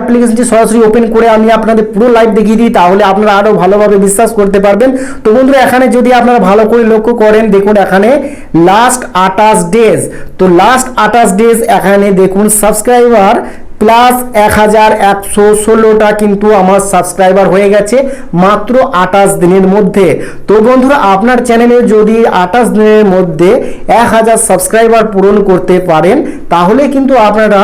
অ্যাপ্লিকেশনটি সরাসরি ওপেন করে আমি আপনাদের পুরো লাইভ দেখিয়ে দিই, তাহলে আপনারা আরও ভালোভাবে বিশ্বাস করতে পারবেন। তো বন্ধুরা, এখানে যদি আপনারা ভালো করে লক্ষ্য করেন, দেখুন এখানে লাস্ট আঠাশ ডেজ তো লাস্ট আঠাশ ডেজ এখানে দেখুন সাবস্ক্রাইবার প্লাস এক হাজার একশো ষোলোটা কিন্তু আমার সাবস্ক্রাইবার হয়ে গেছে মাত্র আঠাশ দিনের মধ্যে। তো বন্ধুরা, আপনার চ্যানেলে যদি আঠাশ দিনের মধ্যে এক হাজার সাবস্ক্রাইবার পূরণ করতে পারেন, তাহলে কিন্তু আপনারা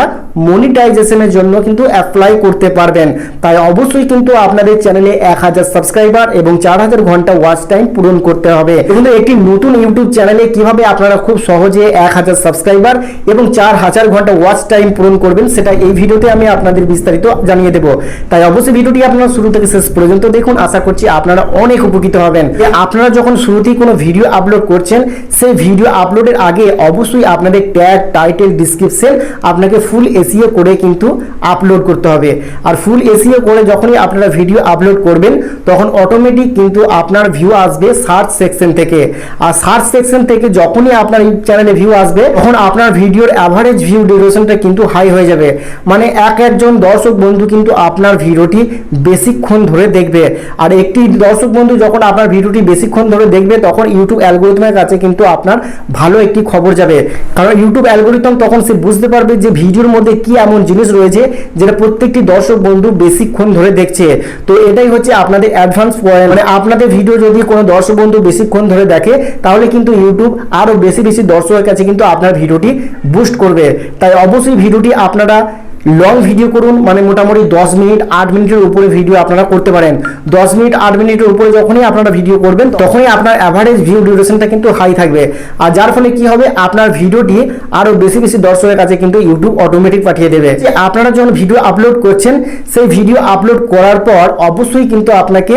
মনিটাইজেশনের জন্য কিন্তু অ্যাপ্লাই করতে পারবেন। তাই অবশ্যই কিন্তু আপনাদের চ্যানেলে এক হাজার সাবস্ক্রাইবার এবং চার হাজার ঘণ্টা ওয়াচ টাইম পূরণ করতে হবে। কিন্তু একটি নতুন ইউটিউব চ্যানেলে কীভাবে আপনারা খুব সহজে এক হাজার সাবস্ক্রাইবার এবং চার হাজার ঘণ্টা ওয়াচ টাইম পূরণ করবেন, সেটা এই ভিডিওতে আমি আপনাদের বিস্তারিত জানিয়ে দেবো। তাই অবশ্যই ভিডিওটি আপনারা শুরু থেকে শেষ পর্যন্ত দেখুন। আশা করছি আপনারা অনেক উপকৃত হবেন। আপনারা যখন শুরুতেই কোনো ভিডিও আপলোড করছেন সেই ভিডিও আপলোডের আগে অবশ্যই আপনাদের ট্যাগ টাইটেল ডিসক্রিপশন আপনাকে ফুল এসিও করে কিন্তু আপলোড করতে হবে। আর ফুল এসিও করে যখনই আপনারা ভিডিও আপলোড করবেন তখন অটোমেটিক কিন্তু আপনার ভিউ আসবে সার্চ সেকশন থেকে। আর সার্চ সেকশন থেকে যখনই আপনার চ্যানেলে ভিউ আসবে তখন আপনার ভিডিওর অ্যাভারেজ ভিউ ডিউরেশনটা কিন্তু হাই হয়ে যাবে। মানে এক একজন দর্শক বন্ধু কিন্তু আপনার ভিডিওটি বেশিক্ষণ ধরে দেখবে। আর একটি দর্শক বন্ধু যখন আপনার ভিডিওটি বেশিক্ষণ ধরে দেখবে, তখন ইউটিউব অ্যালগোরিদমের কাছে কিন্তু আপনার ভালো একটি খবর যাবে। কারণ ইউটিউব অ্যালগোরিদম তখন সে বুঝতে পারবে যে ভিডিওর মধ্যে কি এমন জিনিস রয়েছে যেটা প্রত্যেকটি দর্শক বন্ধু বেশিক্ষণ ধরে দেখছে। তো এটাই হচ্ছে আপনাদের অ্যাডভান্স পয়েন্ট মানে আপনাদের ভিডিও যদি কোনো দর্শক বন্ধু বেশিক্ষণ ধরে দেখে, তাহলে কিন্তু ইউটিউব আরও বেশি বেশি দর্শকের কাছে কিন্তু আপনার ভিডিওটি বুস্ট করবে। তাই অবশ্যই ভিডিওটি আপনারা লং ভিডিও করুন মানে মোটামুটি দশ মিনিট, আট মিনিটের উপরে ভিডিও আপনারা করতে পারেন। দশ মিনিট, আট মিনিটের উপরে যখনই আপনারা ভিডিও করবেন, তখনই আপনার অ্যাভারেজ ভিউ ডিউরেশনটা কিন্তু হাই থাকবে। আর যার ফলে কি হবে, আপনার ভিডিওটি আরও বেশি বেশি দর্শকের কাছে কিন্তু ইউটিউব অটোমেটিক পাঠিয়ে দেবে। যে আপনারা যখন ভিডিও আপলোড করছেন, সেই ভিডিও আপলোড করার পর অবশ্যই কিন্তু আপনাকে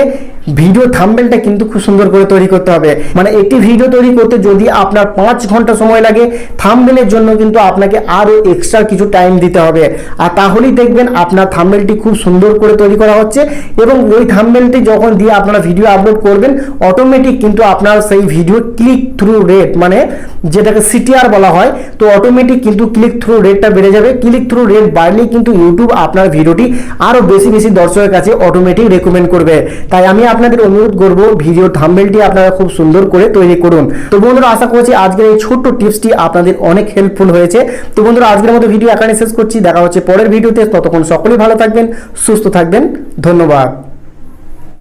ভিডিও থাম্বেলটা কিন্তু খুব সুন্দর করে তৈরি করতে হবে। মানে একটি ভিডিও তৈরি করতে যদি আপনার পাঁচ ঘণ্টা সময় লাগে থাম্বেলের জন্য কিন্তু আপনাকে আরও এক্সট্রা কিছু টাইম দিতে হবে। আর তাহলেই দেখবেন আপনার থাম্বেলটি খুব সুন্দর করে তৈরি করা হচ্ছে এবং ওই থাম্বেলটি যখন দিয়ে আপনারা ভিডিও আপলোড করবেন অটোমেটিক কিন্তু আপনার সেই ভিডিও ক্লিক থ্রু রেট মানে যেটাকে সিটিআর বলা হয়, তো অটোমেটিক কিন্তু ক্লিক থ্রু রেটটা বেড়ে যাবে। ক্লিক থ্রু রেট বাড়লেই কিন্তু ইউটিউব আপনার ভিডিওটি আরও বেশি বেশি দর্শকের কাছে অটোমেটিক রেকমেন্ড করবে। তাই আমি আপনাদের অনুরোধ করব ভিডিও থাম্বেলটি আপনারা খুব সুন্দর করে তৈরি করুন। তো বন্ধুরা, আশা করছি আজকের এই ছোট্ট টিপসটি আপনাদের অনেক হেল্পফুল হয়েছে। তো বন্ধুরা, আজকের মতো ভিডিও এখানে শেষ করছি। দেখা হচ্ছে পরের ভিডিওতে ততক্ষণ সকলেই ভালো থাকবেন, সুস্থ থাকবেন। ধন্যবাদ।